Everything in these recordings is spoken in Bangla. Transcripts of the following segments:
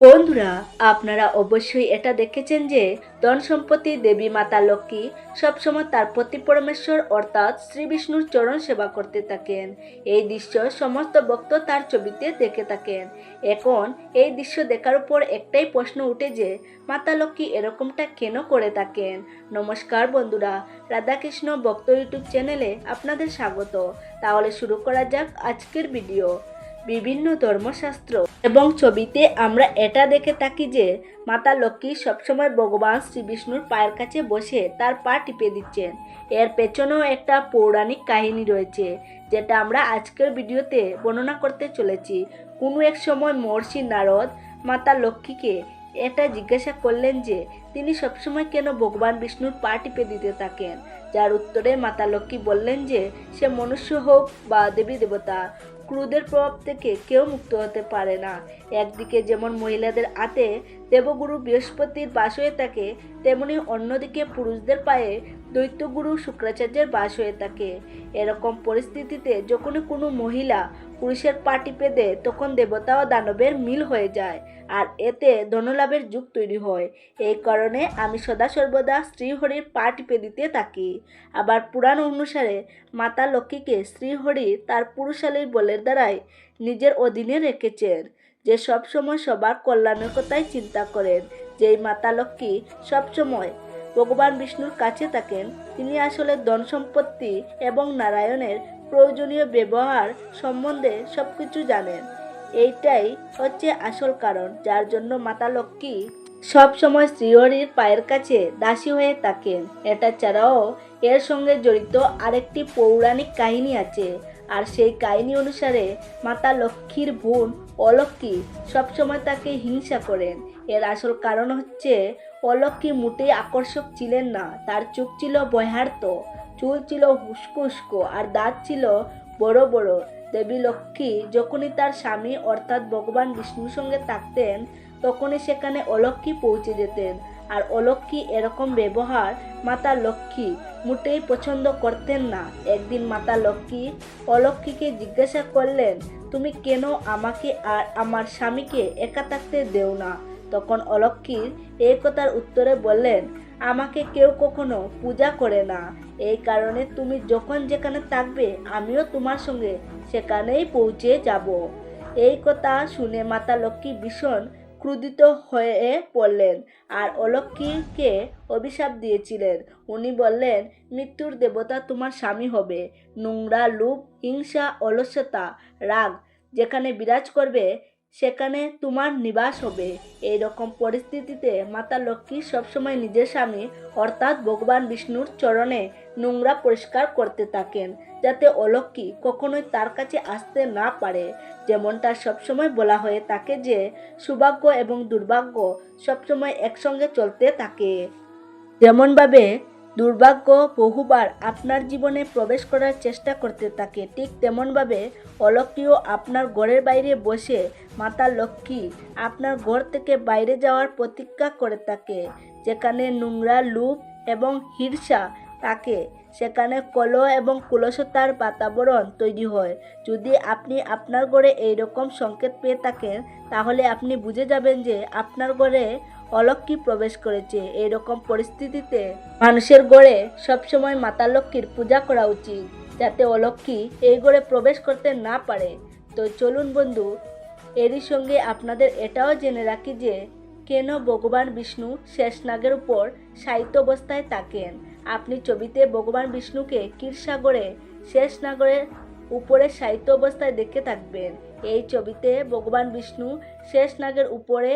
বন্ধুরা, আপনারা অবশ্যই এটা দেখেছেন যে ধন সম্পত্তি দেবী মাতা, লক্ষ্মী সবসময় তার প্রতি পরমেশ্বর অর্থাৎ শ্রী বিষ্ণুর চরণ সেবা করতে থাকেন। এই দৃশ্য সমস্ত ভক্ত তার ছবিতে দেখে থাকেন। এখন এই দৃশ্য দেখার উপর একটাই প্রশ্ন উঠে যে, মাতা, লক্ষ্মী এরকমটা কেন করে থাকেন? নমস্কার বন্ধুরা, রাধাকৃষ্ণ ভক্ত ইউটিউব চ্যানেলে আপনাদের স্বাগত। তাহলে শুরু করা যাক আজকের ভিডিও। বিভিন্ন ধর্মশাস্ত্র এবং ছবিতে আমরা এটা দেখে থাকি যে মাতা লক্ষ্মী সবসময় ভগবান শ্রী বিষ্ণুর পায়ের কাছে বসে তার পা টিপে দিচ্ছেন। এর পেছনেও একটা পৌরাণিক কাহিনী রয়েছে, যেটা আমরা আজকের ভিডিওতে বর্ণনা করতে চলেছি। কোনো এক সময় মহর্ষি নারদ মাতা লক্ষ্মীকে এটা জিজ্ঞাসা করলেন যে, তিনি সবসময় কেন ভগবান বিষ্ণুর পা টিপে দিতে থাকেন? যার উত্তরে মাতা লক্ষ্মী বললেন যে, সে মনুষ্য হোক বা দেবী দেবতা ক্রুদের প্রভাব থেকে কেউ মুক্ত হতে পারে না। একদিকে যেমন মহিলাদের হাতে দেবগুরু বৃহস্পতির বাস হয়ে থাকে, তেমনি অন্যদিকে পুরুষদের পায়ে দৈত্যগুরু শুক্রাচার্যের বাস হয়ে থাকে। এরকম পরিস্থিতিতে যখনই কোনো মহিলা পুরুষের পা টিপে দেয় তখন দেবতা ও দানবের মিল হয়ে যায়। আর এতে ধনলাভের যুগ তৈরি হয়। এই কারণে আমি সদা সর্বদা শ্রীহরির পা টিপে দিতে থাকি। আবার পুরাণ অনুসারে মাতা লক্ষ্মীকে শ্রীহরি তার পুরুষালীর বলের দ্বারাই নিজের অধীনে রেখেছেন। যে সবসময় সবার কল্যাণের কথাই চিন্তা করেন, যেই মাতা লক্ষ্মী সবসময় ভগবান বিষ্ণুর কাছে থাকেন, তিনি আসলে ধন সম্পত্তি এবং নারায়ণের প্রয়োজনীয় ব্যবহার সম্বন্ধে সব কিছু জানেন। এইটাই হচ্ছে আসল কারণ, যার জন্য মাতা লক্ষ্মী সব সময় শ্রীহরির পায়ের কাছে দাসী হয়ে থাকেন। এটা ছাড়াও এর সঙ্গে জড়িত আরেকটি পৌরাণিক কাহিনী আছে, আর সেই কাহিনী অনুসারে মাতা লক্ষ্মীর বোন অলক্ষ্মী সবসময় তাকে হিংসা করেন। এর আসল কারণ হচ্ছে, অলক্ষ্মী মোটেই আকর্ষক ছিলেন না, তার চোখ ছিল বহার্ত চুল ছিল হুস্কো হুস্কো আর দাঁত ছিল বড় বড়। দেবী লক্ষ্মী যখনই তার স্বামী অর্থাৎ ভগবান বিষ্ণুর সঙ্গে থাকতেন, তখনই সেখানে অলক্ষ্মী পৌঁছে যেতেন। আর অলক্ষ্মী এরকম ব্যবহার মাতা লক্ষ্মী মোটেই পছন্দ করতেন না। একদিন মাতা লক্ষ্মী অলক্ষ্মীকে জিজ্ঞাসা করলেন, তুমি কেন আমাকে আর আমার স্বামীকে একা থাকতে দেও না? তখন অলক্ষ্মীর এই কথার উত্তরে বললেন আমাকে কেউ কখনো পূজা করে না। এই কারণে তুমি যখন যেখানে থাকবে, আমিও তোমার সঙ্গে সেখানেই পৌঁছে যাব। এই কথা শুনে মাতা লক্ষ্মী ভীষণ ক্রুদিত হয়ে পড়লেন আর অলক্ষ্মীকে অভিশাপ দিয়েছিলেন। উনি বললেন, মৃত্যুর দেবতা তোমার স্বামী হবে। নোংরা লোভ, হিংসা অলস্যতা রাগ যেখানে বিরাজ করবে সেখানে তোমার নিবাস হবে। এই রকম পরিস্থিতিতে মাতা লক্ষ্মী সবসময় নিজের স্বামী, অর্থাৎ ভগবান বিষ্ণুর চরণে নোংরা পরিষ্কার করতে থাকেন, যাতে অলক্ষ্মী কখনোই তার কাছে আসতে না পারে। যেমনটা সবসময় বলা হয়ে থাকে যে, সৌভাগ্য এবং দুর্ভাগ্য সবসময় একসঙ্গে চলতে থাকে। যেমনভাবে দুর্ভাগ্য বহুবার আপনার জীবনে প্রবেশ করার চেষ্টা করতে থাকে। ঠিক তেমনভাবে অলক্ষ্মীও আপনার ঘরের বাইরে বসে মাতা লক্ষ্মী আপনার ঘর থেকে বাইরে যাওয়ার প্রতীক্ষা করে থাকে। যেখানে নোংরা লুপ এবং হিরসা থাকে, সেখানে কলহ এবং কুলসতার বাতাবরণ তৈরি হয়। যদি আপনি আপনার ঘরে এইরকম সংকেত পেয়ে থাকেন, তাহলে আপনি বুঝে যাবেন যে আপনার ঘরে অলক্ষ্মী প্রবেশ করেছে। এরকম পরিস্থিতিতে মানুষের গড়ে সবসময় মাতা লক্ষ্মীর পূজা করা উচিত, যাতে অলক্ষ্মী এই গড়ে প্রবেশ করতে না পারে। তো চলুন বন্ধু, এরই সঙ্গে আপনাদের এটাও জেনে রাখি যে, কেন ভগবান বিষ্ণু শেষনাগের উপর সাহিত্য অবস্থায় থাকেন? আপনি ছবিতে ভগবান বিষ্ণুকে ক্ষীরসাগরে শেষনাগরের উপরে সাহিত্য অবস্থায় দেখে থাকবেন। এই ছবিতে ভগবান বিষ্ণু শেষনাগের উপরে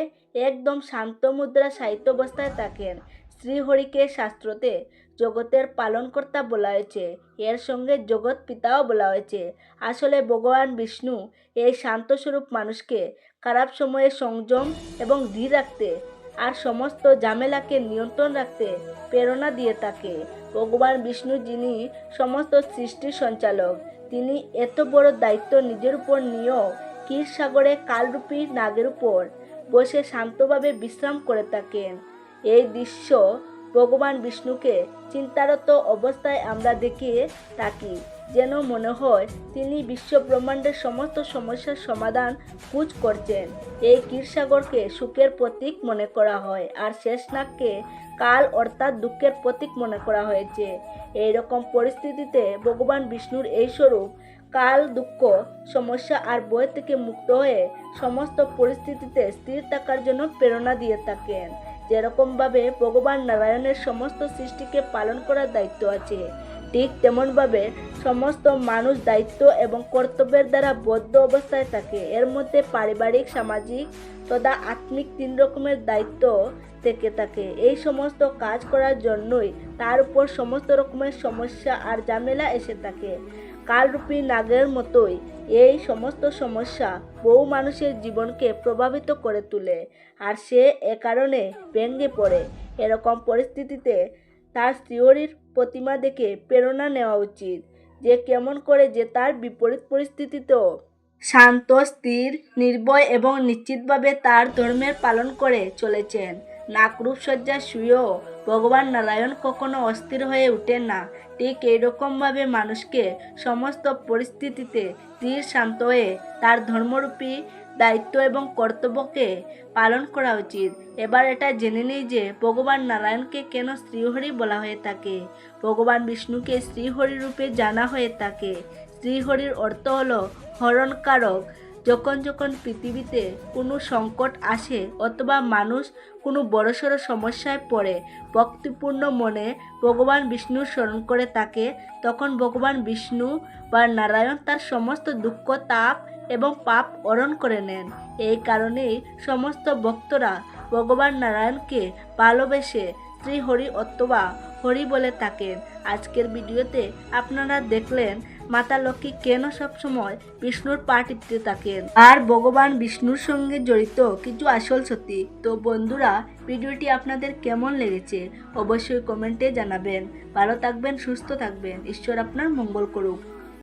একদম শান্ত মুদ্রা সাহিত্য অবস্থায় থাকেন। শ্রীহরিকে শাস্ত্রতে জগতের পালনকর্তা বলা হয়েছে। এর সঙ্গে জগৎ পিতাও বলা হয়েছে। আসলে ভগবান বিষ্ণু এই শান্তস্বরূপ মানুষকে খারাপ সময়ে সংযম এবং ধীর রাখতে আর সমস্ত ঝামেলাকে নিয়ন্ত্রণ রাখতে প্রেরণা দিয়ে থাকে। ভগবান বিষ্ণু যিনি সমস্ত সৃষ্টির সঞ্চালক তিনি এত বড় দায়িত্ব নিজের উপর নিয়েও ক্ষীরসাগরে কালরূপী নাগের উপর বসে শান্তভাবে বিশ্রাম করে থাকেন। এই দৃশ্য ভগবান বিষ্ণুকে চিন্তারত অবস্থায় আমরা দেখিয়ে থাকি। যেন মনে হয় তিনি বিশ্ব ব্রহ্মাণ্ডের সমস্ত সমস্যার সমাধান খুঁজ করছেন। এই ক্ষীরসাগরকে সুখের প্রতীক মনে করা হয় আর শেষনাগকে কাল অর্থাৎ দুঃখের প্রতীক মনে করা হয়েছে। এইরকম পরিস্থিতিতে ভগবান বিষ্ণুর এই স্বরূপ, কাল দুঃখ, সমস্যা আর বই থেকে মুক্ত হয়ে সমস্ত পরিস্থিতিতে স্থির থাকার জন্য প্রেরণা দিয়ে থাকেন। যেরকমভাবে ভগবান নারায়ণের সমস্ত সৃষ্টিকে পালন করার দায়িত্ব আছে। ঠিক তেমনভাবে সমস্ত মানুষ দায়িত্ব এবং কর্তব্যের দ্বারা বদ্ধ অবস্থায় থাকে। এর মধ্যে পারিবারিক, সামাজিক তথা আত্মিক তিন রকমের দায়িত্ব থেকে থাকে। এই সমস্ত কাজ করার জন্যই তার উপর সমস্ত রকমের সমস্যা আর ঝামেলা এসে থাকে। কালরূপী নাগের মতোই এই সমস্ত সমস্যা বহু মানুষের জীবনকে প্রভাবিত করে তোলে, আর সে এ কারণে ভেঙে পড়ে। এরকম পরিস্থিতিতে তার শ্রীহরির প্রতিমা দেখে প্রেরণা নেওয়া উচিত যে কেমন করে যে তার বিপরীত পরিস্থিতিতেও শান্ত, স্থির, নির্ভয় এবং নিশ্চিতভাবে তার ধর্মের পালন করে চলেছেন। নাকরূপসজ্জা শুয়েও ভগবান নারায়ণ কখনো অস্থির হয়ে ওঠেন না। ঠিক এইরকমভাবে মানুষকে সমস্ত পরিস্থিতিতে স্থির, শান্ত হয়ে তার ধর্মরূপী দায়িত্ব এবং কর্তব্যকে পালন করা উচিত। এবার এটা জেনে নেই যে ভগবান নারায়ণকে কেন শ্রীহরি বলা হয়ে থাকে। ভগবান বিষ্ণুকে শ্রীহরি রূপে জানা হয়ে থাকে। শ্রীহরির অর্থ হলো হরণকারক। যখন যখন পৃথিবীতে কোনো সংকট আসে অথবা মানুষ কোনো বড়সড় সমস্যায় পড়ে, ভক্তিপূর্ণ মনে ভগবান বিষ্ণুর স্মরণ করে থাকে, তখন ভগবান বিষ্ণু বা নারায়ণ তার সমস্ত দুঃখ, তাপ এবং পাপ অরণ করে নেন। এই কারণেই সমস্ত ভক্তরা ভগবান নারায়ণকে ভালোবেসে শ্রী হরি অথবা হরি বলে থাকেন। আজকের ভিডিওতে আপনারা দেখলেন মাতা লক্ষ্মী কেন সবসময় বিষ্ণুর পা টিপতে থাকেন আর ভগবান বিষ্ণুর সঙ্গে জড়িত কিছু আসল সত্যি। তো বন্ধুরা, ভিডিওটি আপনাদের কেমন লেগেছে অবশ্যই কমেন্টে জানাবেন। ভালো থাকবেন, সুস্থ থাকবেন। ঈশ্বর আপনার মঙ্গল করুক।